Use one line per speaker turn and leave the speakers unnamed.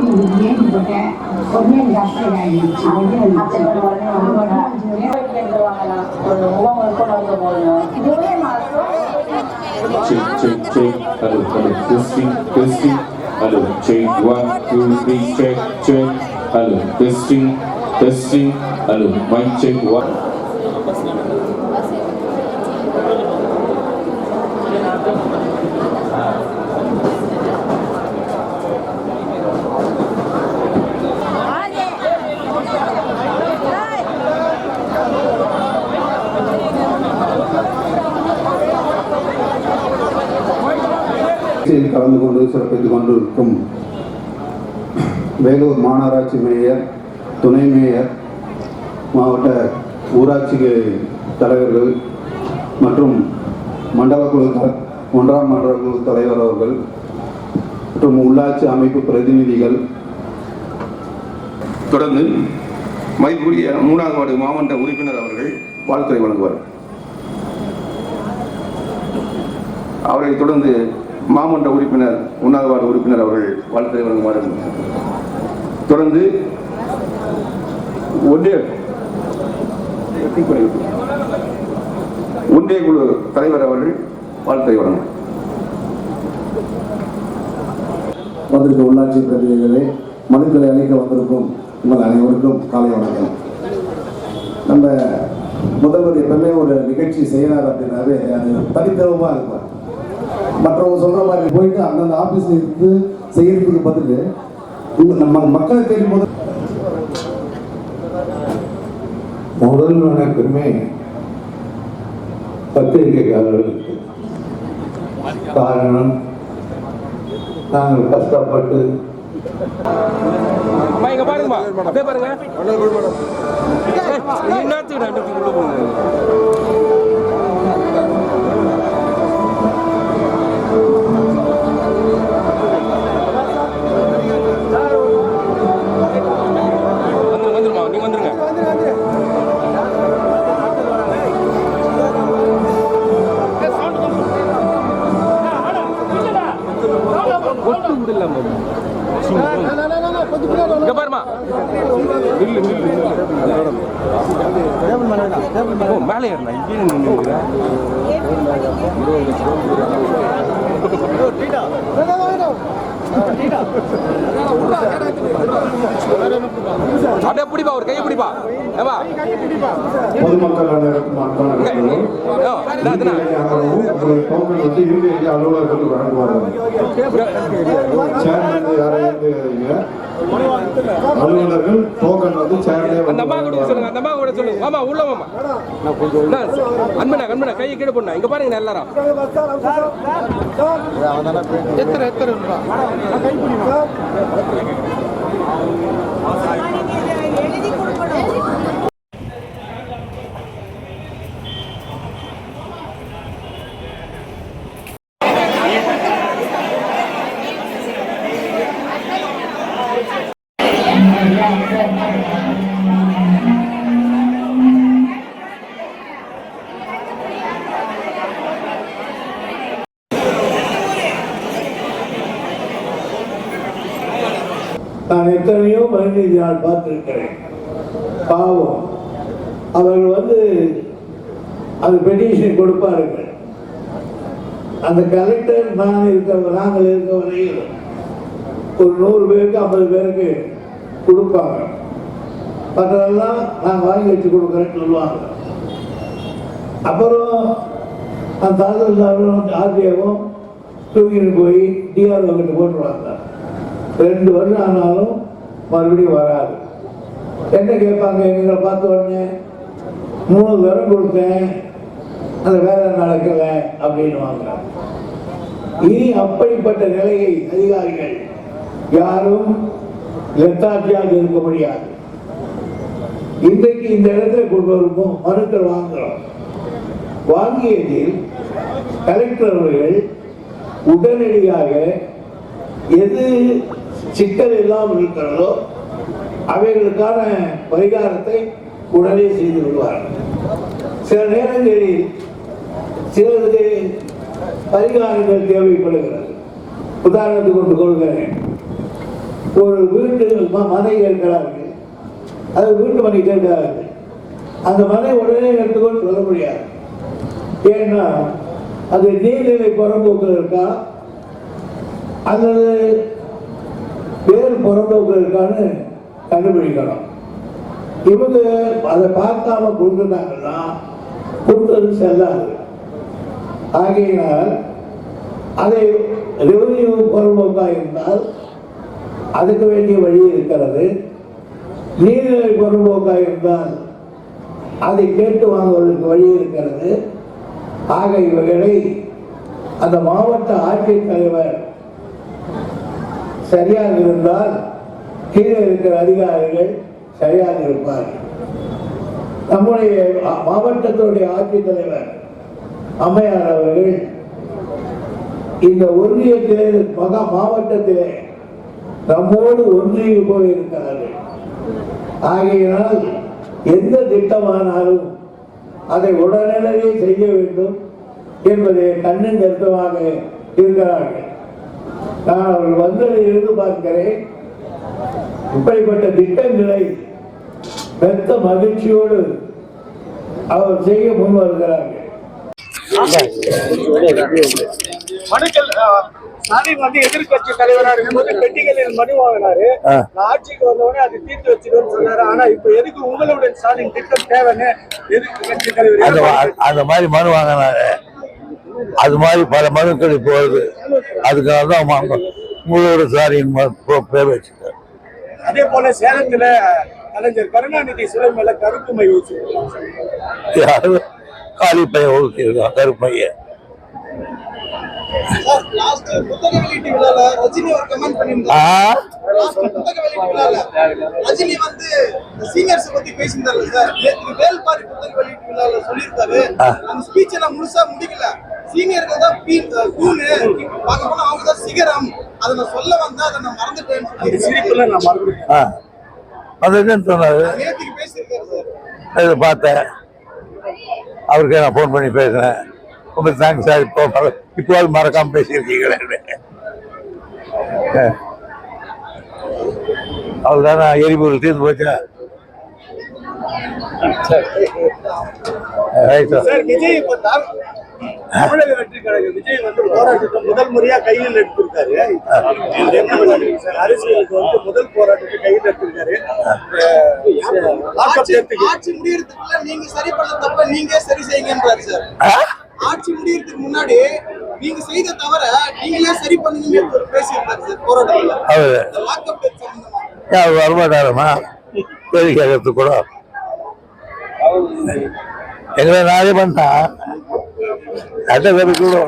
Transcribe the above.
போட்டேன் உடனே எனக்கு அப்சைட் ஆகிடுச்சு உடனே
அப்சைட் பண்ண உடனே
Check, check, check. Hello, hello. Testing, testing. Hello, check. One, two, three. Check, check. Hello, testing, testing. Hello, mic check. One.
கலந்து கொண்டு சிறப்பித்துக் கொண்டிருக்கும் வேலூர் மாநகராட்சி மேயர் துணை மேயர் மாவட்ட ஊராட்சி தலைவர்கள் மற்றும் மண்டல குழு ஒன்றாம் மண்டல குழு தலைவர் அவர்கள் மற்றும் உள்ளாட்சி அமைப்பு பிரதிநிதிகள்.
தொடர்ந்து மதிப்புக்குரிய மூணாவது வார்டு மாவட்ட உறுப்பினர் அவர்கள் வாழ்த்துறை வழங்குவார் அவரை தொடர்ந்து மாமன்ற உறுப்பினர் ஒன்றாவது வார்டு உறுப்பினர் அவர்கள் வாழ்த்துறை வழங்குமாறு தொடர்ந்து ஒன்றிய ஒன்றிய குழு தலைவர் அவர்கள் வாழ்த்துறை வழங்கும்
வந்திருக்க உள்ளாட்சி பிரதிநிதிகளே மனுக்களை அளிக்க வந்திருக்கும் உங்கள் அனைவருக்கும் காலை வணக்கம். நம்ம முதல்வர் எப்பவுமே ஒரு நிகழ்ச்சி செய்யறாரு அப்படின்னாவே அது தனித்துவமாக இருக்கும். மற்றவங்க சொல்ற மாதிரி போயிட்டு அந்தந்த ஆபீஸ்ல இருந்து செய்யறதுக்கு பதில். நம்ம மக்களை தேடி போது
முதல் வணக்கமே பத்திரிகையாளர்களுக்கு காரணம் நாங்கள் கஷ்டப்பட்டு
பாருங்க. நில்லு நில்லு ஓ மேலே ஏறினா இங்கே நின்று அப்படியே பிடிப்பா ஒரு கையை பிடிப்பா. ஏவா
பொதுமக்கள் அனைவருக்கும் அன்பான வேண்டுகோள். இறுதியாகவும் உங்கள் டோக்கன் வந்து இறுதி அலுவலர்கள் வழங்குவார்கள். சேர்மன் யாரை எழுதுகிறீங்க அலுவலர்கள் டோக்கன் வந்து சேர்லே
அந்த அம்மா கூட சொல்லுங்க அந்த அம்மா கூட சொல்லுங்க ஆமா உள்ள என்ன, அன்பனா அன்பனா கையை கீழே போடணும் இங்க பாருங்க எல்லாரும்.
நான் எத்தனையோ மனிதனை நான் பார்த்திருக்கிறேன். பாவம். அவர்கள் வந்து அது பெட்டிஷன் கொடுப்பார்கள். அந்த கலெக்டர் நான் இருக்க நாங்கள் இருக்க வரையில் ஒரு நூறு பேருக்கு ஐம்பது பேருக்கு கொடுப்பாங்க. மற்றதெல்லாம் நான் வாங்கி வச்சு கொடுக்குறேன்னு சொல்லுவாங்க. அப்புறம் அந்த தாசில்தாரும் ஆர்டிஓவும் தூக்கிட்டு போய் டிஆர்ஓ கிட்ட போட்டுருவாங்க. ரெண்டு வருஷம் ஆனாலும் மறுபடியும் வராது. என்ன கேட்பாங்க? எங்களை பார்த்த உடனே மூணு தரம் கொடுத்தேன் அந்த வேலை அப்படின்னு வாங்குறாங்க. இனி அப்படிப்பட்ட நிலையை அதிகாரிகள் யாரும் லெத்தாட்சியாக இருக்க முடியாது. இன்றைக்கு இந்த இடத்துல கொண்டு வருவோம் மனுக்கள் வாங்குறோம். வாங்கியதில் கலெக்டர் அவர்கள் உடனடியாக எது சிக்கல் இல்லாமல் இருக்கிறதோ அவைகளுக்கான பரிகாரத்தை உடனே செய்து விடுவார்கள் சில நேரங்களில் சிலருக்கு பரிகாரங்கள் தேவைப்படுகிறது. உதாரணத்துக்கு கொண்டு கொள்கிறேன் ஒரு வீட்டு மனை கேட்கிறார்கள். அது வீட்டு மனை கேட்கிறார்கள். அந்த மனை உடனே எடுத்துக்கொண்டு சொல்ல முடியாது. ஏன்னா அது நீர்நிலை புறம்போக்கு இருக்கா? அல்லது பேர் புறம்போக்கு கண்டுபிடிக்கணும். இவங்க அதை பார்க்காம கொடுக்குறாங்கன்னா கொடுத்தது செல்லாது. ஆகையினால் அதை ரெவன்யூ புறம்போக்காக இருந்தால் அதுக்கு வேண்டிய வழி இருக்கிறது. நீர்நிலை பொருள்போக்காக இருந்தால் அதை கேட்டு வாங்குவதற்கு வழி இருக்கிறது. ஆக இவைகளை அந்த மாவட்ட ஆட்சித்தலைவர் சரியாக இருந்தால் கீழே இருக்கிற அதிகாரிகள் சரியாக இருப்பார்கள் நம்முடைய மாவட்டத்தினுடைய ஆட்சி ஆட்சித்தலைவர் அம்மையார் அவர்கள் இந்த ஒன்றியத்திலே மகா மாவட்டத்திலே நம்மோடு ஒன்றிய போயிருக்கிறார்கள். ஆகையினால் எந்த திட்டமானாலும் அதை உடனடியே செய்ய வேண்டும் என்பதை கண்ணின் கருத்தமாக இருக்கிறார்கள். நான் அவர்கள் வந்ததில் இருந்து பார்க்கிறேன் இப்படிப்பட்ட திட்டங்களை பெத்த மகிழ்ச்சியோடு அவர் செய்ய முன் வருகிறார்கள்
மனுக்கள் ஸ்டாலின் வந்து எதிர்கட்சி தலைவரா இருக்கும்போது பெட்டிகளில் மனு வாங்கினாரு ஆட்சிக்கு வந்தவொடனே அது தீர்த்து வச்சிருன்னு சொன்னாரு. ஆனா இப்ப எதுக்கு உங்களுடைய ஸ்டாலின் திட்டம் தேவைன்னு எதிர்கட்சி தலைவர்
அந்த மாதிரி மனு வாங்கினாரு. அது மாதிரி பல மனுக்கள் இப்போ வருது அதுக்காக தான் வாங்க உங்களோட சாரியின் பேர் வச்சுருக்காரு
அதே போல சேலத்துல கலைஞர் கருணாநிதி சிலை மேல கருப்பு மை
யாரு? காலி பையன் ஊற்றிருக்கான்
விழால ரஜினி வந்து சீனியர்ஸ் பத்தி பேசியிருந்தாரு சார். நேற்று வேல்பாரி புத்தக வெளியீட்டு விழால சொல்லியிருக்காரு அந்த ஸ்பீச் எல்லாம் முழுசா முடிக்கல. சீனியர்கள் தான் பீ கூணு பார்க்க போனா அவங்க தான் சிகரம். அதை நான் சொல்ல வந்தா அதை நான் மறந்துட்டேன். சிரிப்புல நான்
அது என்னன்னு சொன்னாரு? இதை பார்த்தேன். அவருக்கு நான் ஃபோன் பண்ணி பேசினேன் ரொம்ப தேங்க்ஸ் சார். இப்போ இப்போது மறக்காம பேசியிருக்கீங்களே. அவ்வளோதானே எரிபொருள் தீர்ந்து போச்சா? ரைட் சார்
சார் விஜய் இப்ப தமிழக வெற்றி கழகம் விஜய் வந்து போராட்டத்தை முதல் முறையா கையில் எடுத்திருக்காரு. இது என்ன விளையாடுறீங்க சார் அரசியலுக்கு வந்து முதல் போராட்டத்தை கையில் எடுத்திருக்காரு. ஆட்சி முடியறதுக்குள்ள நீங்க சரி பண்ண தப்ப நீங்க சரி செய்யுங்கன்றாரு சார். ஆட்சி முடியறதுக்கு முன்னாடி நீங்க செய்த தவிர நீங்களே சரி பண்ணுங்கன்னு ஒரு பேசியிருந்தாரு சார் போராட்டத்துல. லாக்அப் டெத் சம்பந்தமா.
கேள்வி கேட்கறதுக்கு கூட. எங்களை நாளே பண்ணா അതെ വേറെ കൂടെ